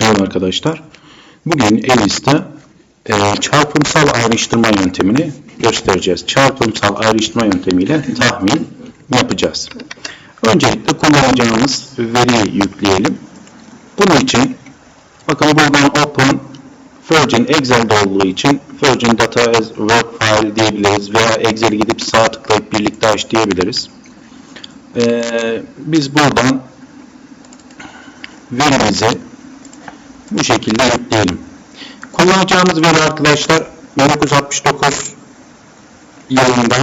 Merhaba arkadaşlar. Bugün ELIS'te e, çarpımsal ayrıştırma yöntemini göstereceğiz. Çarpımsal ayrıştırma yöntemiyle tahmin yapacağız. Öncelikle kullanacağımız veriyi yükleyelim. Bunun için bakın buradan Open Virgin Excel'de olduğu için Virgin Data as Work File diyebiliriz veya Excel'i gidip sağ tıklayıp birlikte aç diyebiliriz. E, biz buradan verimizi bu şekilde yükleyelim. Kullanacağımız veri arkadaşlar 1969 yılında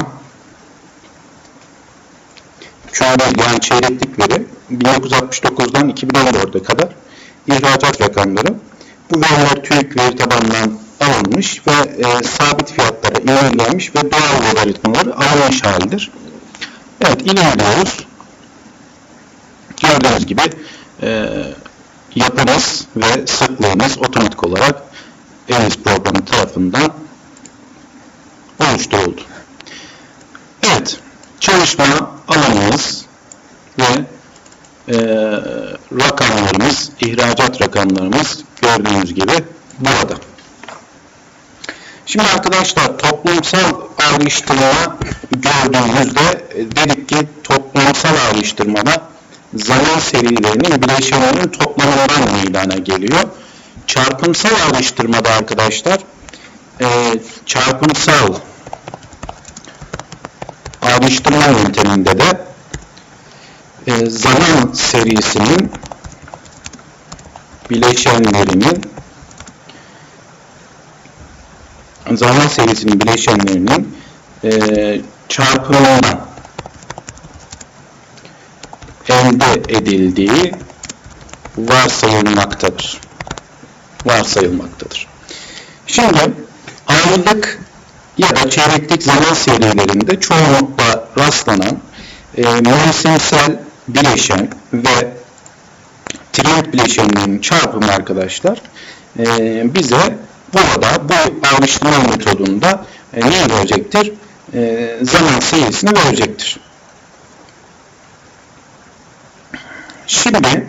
çeyrek yani çeyreklik veri 1969'dan 2014'e kadar ihracat rakamları. Bu veriler TÜİK veri tabanından alınmış ve e, sabit fiyatlara ilerlenmiş ve doğal logaritmaları alınmış halidir. Evet ilerliyoruz. Gördüğünüz gibi e, yapınız ve sıklığınız otomatik olarak ENIS programı tarafından oluşturuldu. Evet, çalışma alanımız ve e, rakamlarımız, ihracat rakamlarımız gördüğünüz gibi burada. Şimdi arkadaşlar toplumsal ayrıştırma gördüğümüzde dedik ki toplumsal ayrıştırmada zaman serilerinin bileşenlerinin toplamından meydana geliyor. Çarpımsal ayrıştırmada arkadaşlar e, çarpımsal ayrıştırma yönteminde de e, zaman serisinin bileşenlerinin zaman serisinin bileşenlerinin e, çarpımından elde edildiği varsayılmaktadır. Varsayılmaktadır. Şimdi aylık ya da çeyreklik zaman serilerinde çoğunlukla rastlanan e, mevsimsel bileşen ve trend bileşenlerinin çarpımı arkadaşlar e, bize burada bu ayrıştırma metodunda e, ne verecektir? E, zaman serisini verecektir. Şimdi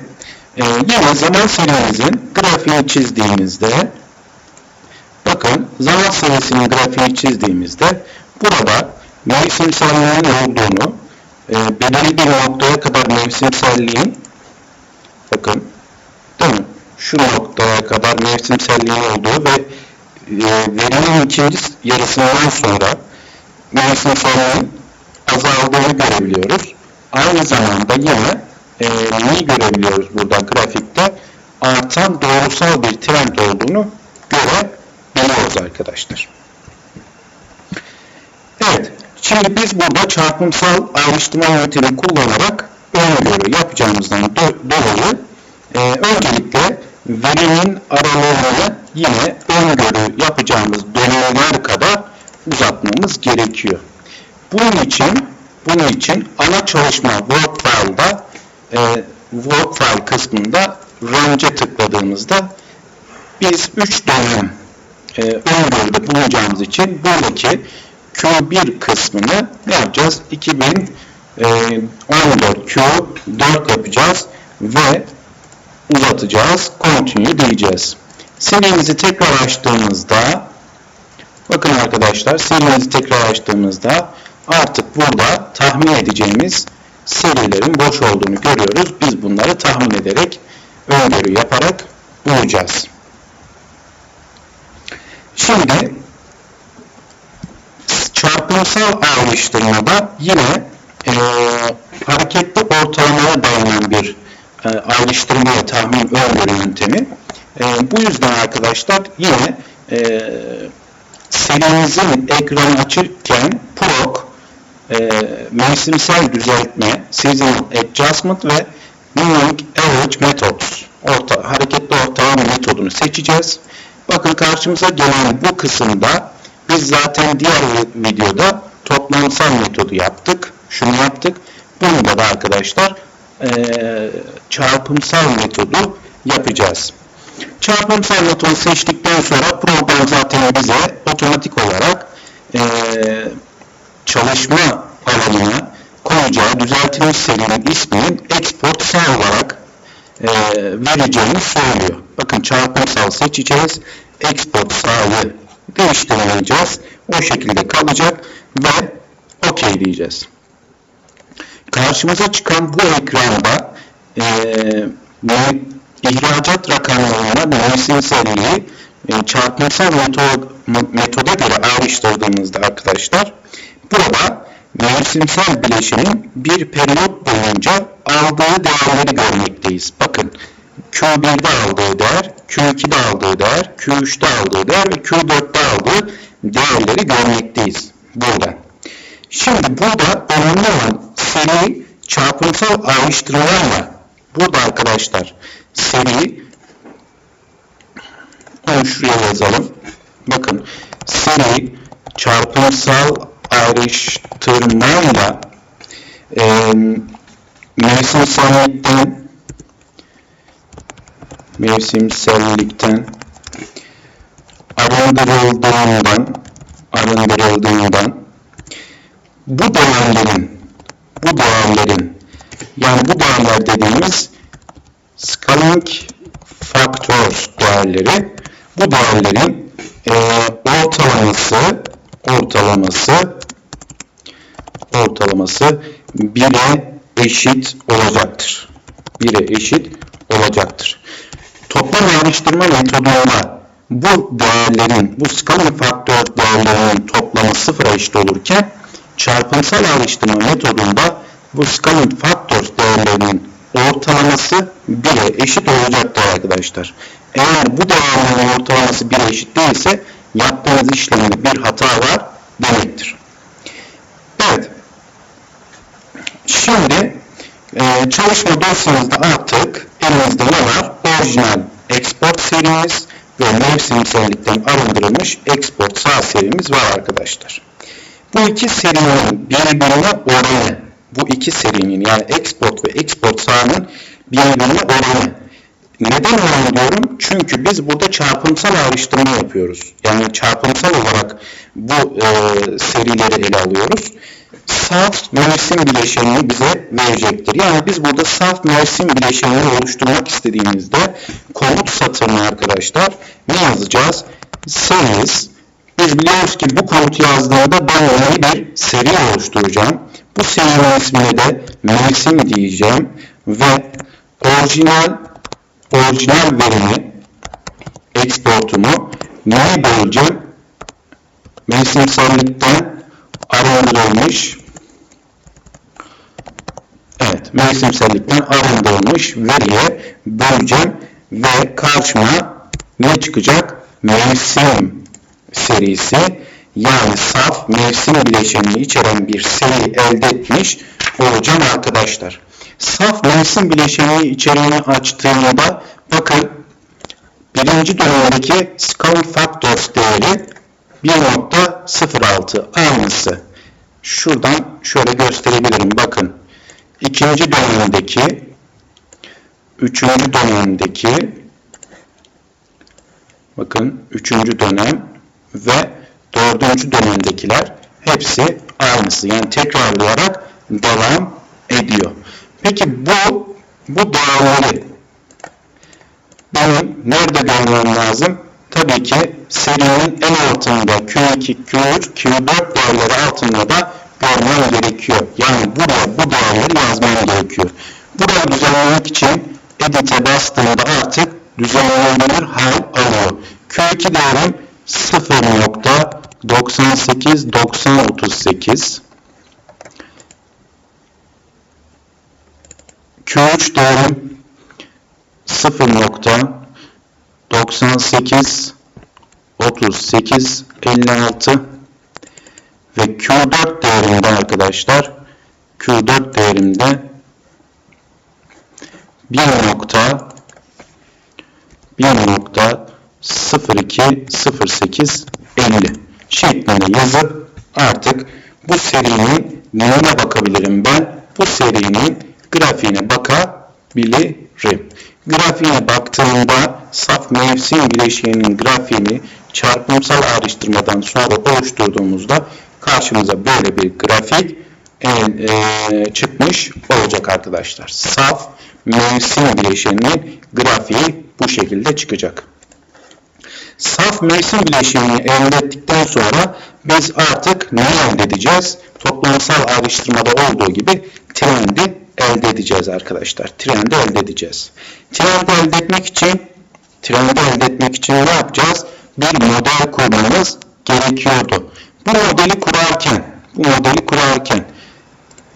e, yine zaman serimizin grafiğini çizdiğimizde bakın zaman serisinin grafiğini çizdiğimizde burada mevsimselliğin olduğunu e, belirli bir noktaya kadar mevsimselliğin bakın değil mi? Şu noktaya kadar mevsimselliğin olduğu ve e, verinin ikinci yarısından sonra mevsimselliğin azaldığını görebiliyoruz. Aynı zamanda yine e, neyi görebiliyoruz burada grafikte? Artan doğrusal bir trend olduğunu görebiliyoruz arkadaşlar. Evet, şimdi biz burada çarpımsal ayrıştırma yöntemi kullanarak öngörü yapacağımızdan do dolayı e, öncelikle verinin aralığını yine öngörü yapacağımız dönemler kadar uzatmamız gerekiyor. Bunun için bunun için ana çalışma workfile'da e, kısmında range'e tıkladığımızda biz 3 dönem e, öngörüde bulunacağımız için buradaki Q1 kısmını ne yapacağız? 2014 Q4 yapacağız ve uzatacağız. Continue diyeceğiz. Serimizi tekrar açtığımızda bakın arkadaşlar serimizi tekrar açtığımızda artık burada tahmin edeceğimiz serilerin boş olduğunu görüyoruz. Biz bunları tahmin ederek öngörü yaparak bulacağız. Şimdi çarpımsal ayrıştırmada yine e, hareketli ortalamaya dayanan bir e, ayrıştırma ve tahmin öngörü yöntemi. E, bu yüzden arkadaşlar yine e, serimizin ekranı açırken e, mevsimsel düzeltme, seasonal adjustment ve moving average methods orta, hareketli ortalama metodunu seçeceğiz. Bakın karşımıza gelen bu kısımda biz zaten diğer videoda toplamsal metodu yaptık. Şunu yaptık. Bunda da arkadaşlar e, çarpımsal metodu yapacağız. Çarpımsal metodu seçtikten sonra program zaten bize otomatik olarak e, çalışma alanına koyacağı düzeltilmiş serinin isminin export sağ olarak e, vereceğini söylüyor. Bakın çarpımsal seçeceğiz. Export sağ'ı değiştirmeyeceğiz. O şekilde kalacak ve OK diyeceğiz. Karşımıza çıkan bu ekranda e, ihracat rakamlarına mevsimselliği e, çarpımsal metod, metoda göre ayrıştırdığımızda arkadaşlar burada mevsimsel bileşenin bir periyot boyunca aldığı değerleri görmekteyiz. Bakın Q1'de aldığı değer, Q2'de aldığı değer, Q3'te aldığı değer ve Q4'te aldığı değerleri görmekteyiz burada. Şimdi burada önemli olan seri çarpımsal ayrıştırmalarla burada arkadaşlar seri onu şuraya yazalım. Bakın seri çarpımsal ayrıştırmayla e, mevsimsellikten mevsimsellikten arındırıldığından arındırıldığından bu değerlerin bu değerlerin yani bu değerler dediğimiz scaling factors değerleri bu değerlerin e, ortalaması ortalaması ortalaması 1'e eşit olacaktır. 1'e eşit olacaktır. Toplam ayrıştırma metodunda bu değerlerin, bu scaling faktör değerlerinin toplamı sıfıra eşit olurken çarpımsal ayrıştırma metodunda bu scaling faktör değerlerinin ortalaması 1'e eşit olacaktır arkadaşlar. Eğer bu değerlerin ortalaması 1'e eşit değilse yaptığınız işlemde bir hata var demektir. Evet. Şimdi e, çalışma dosyamızda artık elimizde ne var? Orijinal export serimiz ve mevsimsellikten arındırılmış export sağ serimiz var arkadaşlar. Bu iki serinin birbirine oranı, bu iki serinin yani export ve export sağının birbirine oranı. Neden oranı diyorum? Çünkü biz burada çarpımsal ayrıştırma yapıyoruz. Yani çarpımsal olarak bu e, serileri ele alıyoruz. Saf mevsim bileşenini bize verecektir. Yani biz burada saf mevsim bileşenini oluşturmak istediğimizde komut satırına arkadaşlar ne yazacağız? Series biz biliyoruz ki bu komutu yazdığımda ben yeni bir seri oluşturacağım. Bu serinin ismine de mevsim diyeceğim ve orijinal orijinal verimi exportumu neye böleceğim? Mevsimsellikten arındırılmış Evet, mevsimsellikten arındırılmış veriye böleceğim ve karşıma ne çıkacak? Mevsim serisi yani saf mevsim bileşenini içeren bir seri elde etmiş olacağım arkadaşlar. Saf mevsim bileşenini içeriğini açtığımda bakın birinci dönemdeki scaling factors değeri 1.06 aynısı. Şuradan şöyle gösterebilirim. Bakın ikinci dönemdeki üçüncü dönemdeki bakın üçüncü dönem ve dördüncü dönemdekiler hepsi aynısı. Yani tekrarlayarak devam ediyor. Peki bu bu değerleri benim nerede görmem lazım? Tabii ki serinin en altında Q2, Q3, Q4 değerleri altında da görmem gerekiyor. Yani buraya bu değerleri yazmam gerekiyor. Burayı düzenlemek için Edit'e bastığımda artık düzenlenebilir hal alıyor. Q2 değerim 0.989038 Q3 değerim 0.98 38 56 ve Q4 değerimde arkadaşlar Q4 değerimde 1 nokta 1 nokta 02 08 50 şeklinde yazıp artık bu serinin neyine bakabilirim ben? Bu serinin grafiğine bakabilirim. Grafiğine baktığımda saf mevsim bileşiğinin grafiğini çarpımsal ayrıştırmadan sonra oluşturduğumuzda karşımıza böyle bir grafik e, e, çıkmış olacak arkadaşlar. Saf mevsim bileşeninin grafiği bu şekilde çıkacak. Saf mevsim bileşenini elde ettikten sonra biz artık ne elde edeceğiz? Toplamsal ayrıştırmada olduğu gibi trendi elde edeceğiz arkadaşlar. Trendi elde edeceğiz. Trendi elde etmek için trendi elde etmek için ne yapacağız? Bir model kurmamız gerekiyordu. Bu modeli kurarken bu modeli kurarken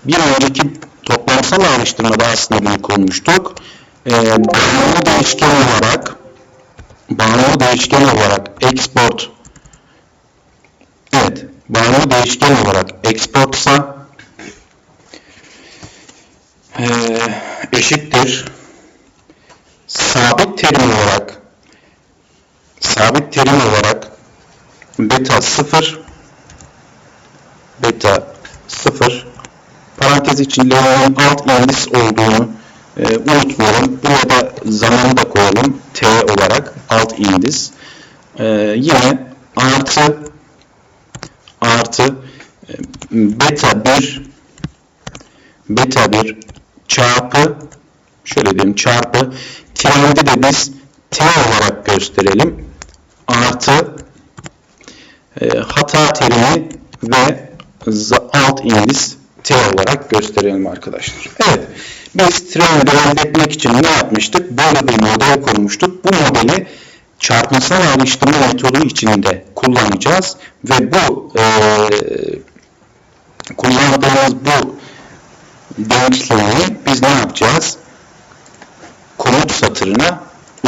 bir önceki toplamsal ayrıştırmada aslında bunu kurmuştuk. Ee, bağımlı değişken olarak bağımlı değişken olarak export evet bağımlı değişken olarak exportsa e, eşittir sabit terim olarak sabit terim olarak beta 0 beta 0 parantez içinde alt indis olduğunu e, unutmayalım. Buraya da zamanı da koyalım. T olarak alt indis. E, yine artı artı e, beta 1 beta 1 çarpı şöyle diyeyim çarpı trendi de biz T olarak gösterelim. Artı e, hata terimi ve alt indis T olarak gösterelim arkadaşlar. Evet. Biz trendi elde etmek için ne yapmıştık? Böyle bir model kurmuştuk. Bu modeli çarpımsal ayrıştırma metodu içinde kullanacağız ve bu e, kullandığımız bu denklemi biz ne yapacağız? Komut satırına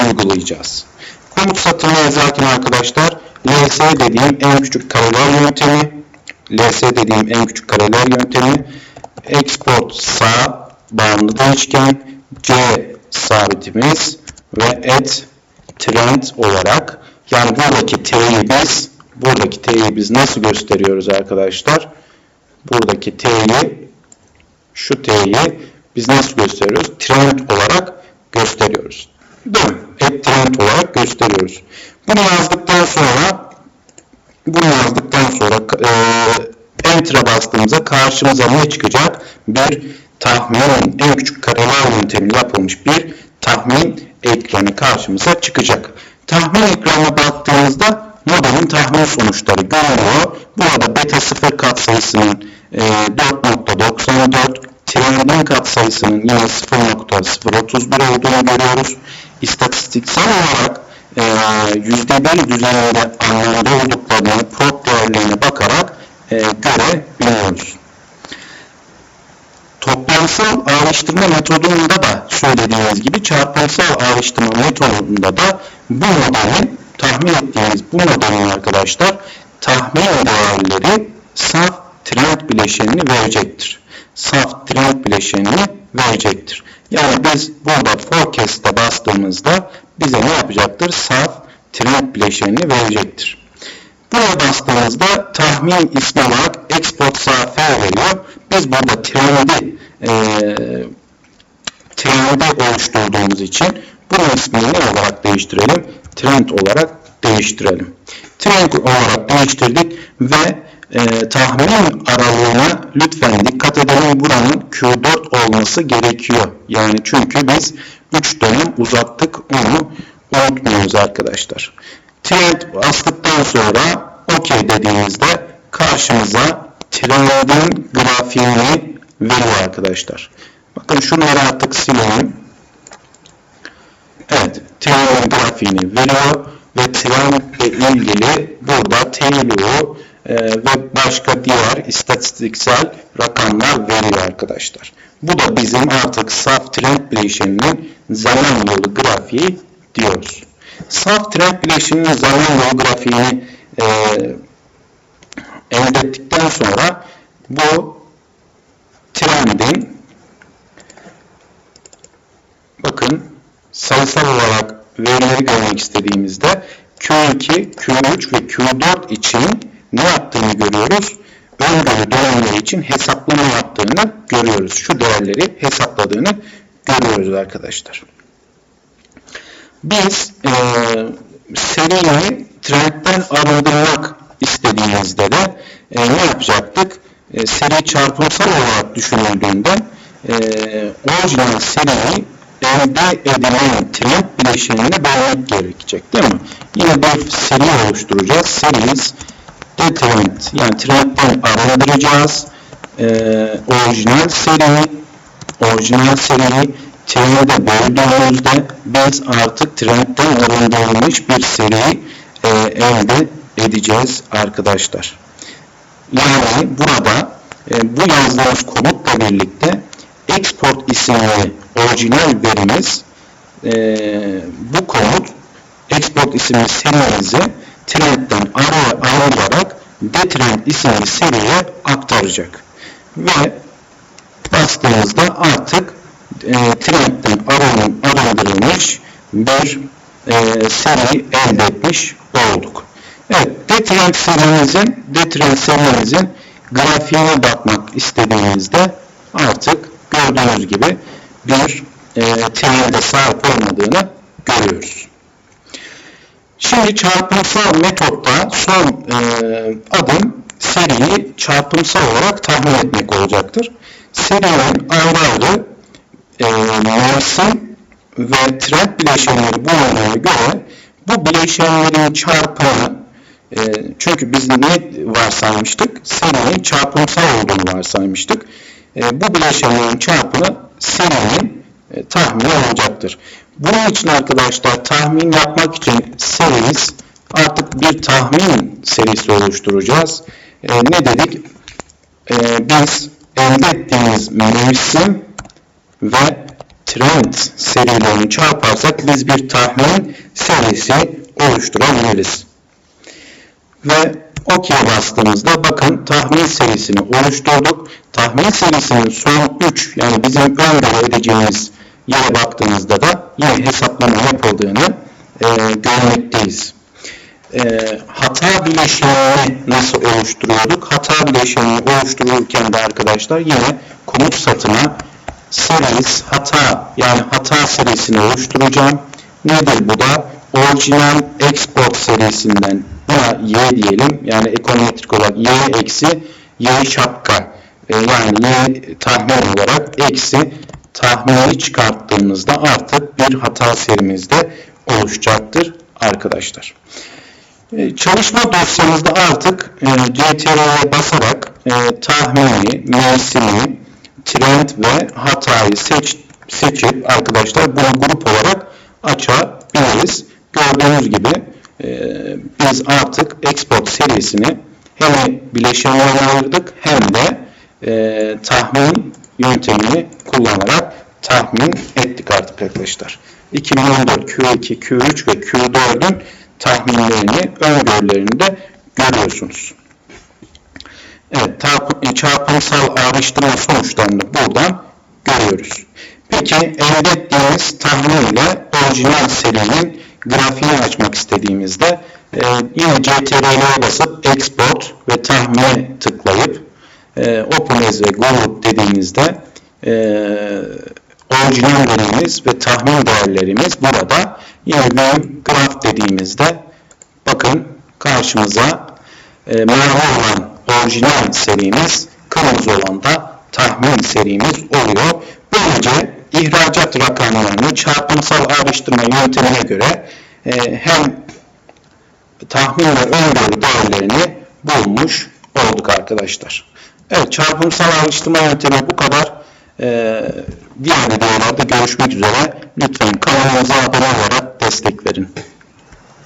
uygulayacağız. Komut satırına yazarken arkadaşlar LS dediğim en küçük kareler yöntemi LS dediğim en küçük kareler yöntemi export sağ bağımlı değişken C sabitimiz ve et trend olarak yani buradaki T'yi biz buradaki T'yi biz nasıl gösteriyoruz arkadaşlar? Buradaki T'yi şu T'yi biz nasıl gösteriyoruz? Trend olarak gösteriyoruz. Değil mi? Et trend olarak gösteriyoruz. Bunu yazdıktan sonra bunu yazdıktan sonra e, Enter'a bastığımızda karşımıza ne çıkacak? Bir tahminin en küçük kareler yöntemiyle yapılmış bir tahmin ekranı karşımıza çıkacak. Tahmin ekranına baktığımızda modelin tahmin sonuçları görünüyor. Burada beta 0 katsayısının e, 4.94 trendin katsayısının yine 0.031 olduğunu görüyoruz. İstatistiksel olarak e, %1 düzeninde anlamda olduklarını prop değerlerine bakarak e, görebiliyoruz. Toplamsal ayrıştırma metodunda da söylediğimiz gibi çarpımsal ayrıştırma metodunda da bu modelin tahmin ettiğimiz bu modelin arkadaşlar tahmin değerleri saf trend bileşenini verecektir. Trend bileşenini verecektir. Yani biz burada forecast'a bastığımızda bize ne yapacaktır? Saf trend bileşenini verecektir. Buraya bastığımızda tahmin ismi olarak export safe veriyor. Biz burada trendi e, trendi oluşturduğumuz için bunun ismini ne olarak değiştirelim? Trend olarak değiştirelim. Trend olarak değiştirdik ve e, tahmin aralığına lütfen dikkat edelim. Buranın Q4 olması gerekiyor. Yani çünkü biz 3 dönem uzattık. Onu unutmuyoruz arkadaşlar. Trend bastıktan sonra OK dediğimizde karşımıza trendin grafiğini veriyor arkadaşlar. Bakın şunları artık silelim. Evet, trendin grafiğini veriyor ve trendle ilgili burada TLO e, ve başka diğer istatistiksel rakamlar veriyor arkadaşlar. Bu da bizim artık saf trend bileşeninin zaman yolu grafiği diyoruz. Saf trend bileşeninin zaman yolu grafiğini e, elde ettikten sonra bu trendin bakın sayısal olarak verileri görmek istediğimizde Q2, Q3 ve Q4 için ne yaptığını görüyoruz? Öngörü dönemleri için hesaplama yaptığını görüyoruz. Şu değerleri hesapladığını görüyoruz arkadaşlar. Biz e, seriyi trendten arındırmak istediğimizde de e, ne yapacaktık? e, seri çarpımsal olarak düşünüldüğünde e, orijinal seriyi elde edilen trend bileşenine bölmek gerekecek değil mi? Yine bir seri oluşturacağız. Serimiz detrend yani trendden arındıracağız. E, orijinal seri orijinal seriyi trende böldüğümüzde biz artık trendden arındırılmış bir seri e, elde edeceğiz arkadaşlar. Yani burada e, bu yazdığımız komutla birlikte export isimli orijinal verimiz e, bu komut export isimli serimizi trendden ara- ayrılarak detrend isimli seriye aktaracak. Ve bastığımızda artık e, trendden arın- arındırılmış bir e, seri elde etmiş olduk. Evet, detrend serimizin, detrend serimizin grafiğine bakmak istediğimizde artık gördüğünüz gibi bir e, trende sahip olmadığını görüyoruz. Şimdi çarpımsal metotta son e, adım seriyi çarpımsal olarak tahmin etmek olacaktır. Serinin ayrı ayrı e, mevsim ve trend bileşenleri bulunduğuna göre bu bileşenlerin çarpımı e, çünkü biz ne varsaymıştık? Serinin çarpımsal olduğunu varsaymıştık. E, bu bileşenlerin çarpımı serinin e, tahmini olacaktır. Bunun için arkadaşlar tahmin yapmak için serimiz artık bir tahmin serisi oluşturacağız. E, ne dedik? E, biz elde ettiğimiz mevsim ve trend serilerini çarparsak biz bir tahmin serisi oluşturabiliriz. Ve OK'ye bastığımızda bakın tahmin serisini oluşturduk. Tahmin serisinin son 3 yani bizim öngörü edeceğimiz yere baktığımızda da yine hesaplama yapıldığını e, görmekteyiz. E, hata bileşenini nasıl oluşturuyorduk? Hata bileşenini oluştururken de arkadaşlar yine komut satına series hata yani hata serisini oluşturacağım. Nedir bu da? Orijinal export serisinden buna y diyelim. Yani ekonometrik olarak y eksi y şapka e, yani y tahmin olarak eksi tahmini çıkarttığımızda artık bir hata serimizde oluşacaktır arkadaşlar. E, Çalışma dosyamızda artık e, CTRL'ye basarak e, tahmini, mevsimi, trend ve hatayı seç, seçip arkadaşlar bunu grup olarak açabiliriz. Gördüğünüz gibi e, biz artık export serisini hem bileşenlerine ayırdık hem de e, tahmin yöntemini kullanarak tahmin ettik artık arkadaşlar. 2014 Q2, Q3 ve Q4'ün tahminlerini, öngörülerini de görüyorsunuz. Evet, tarp- çarpımsal ayrıştırma sonuçlarını buradan görüyoruz. Peki elde ettiğimiz tahminle orijinal serinin grafiğini açmak istediğimizde e, yine CTRL'ye basıp Export ve tahmine tıklayıp e, Open as ve Group dediğimizde e, orijinal verimiz ve tahmin değerlerimiz burada. Yine View Graph dediğimizde bakın karşımıza e, mavi olan orijinal serimiz, kırmızı olan da tahmin serimiz oluyor. Böylece ihracat rakamlarını çarpımsal ayrıştırma yöntemine göre e, hem tahmin ve öngörü değerlerini bulmuş olduk arkadaşlar. Evet çarpımsal ayrıştırma yöntemi bu kadar. Ee, diğer videolarda görüşmek üzere. Lütfen kanalımıza abone olarak destek verin.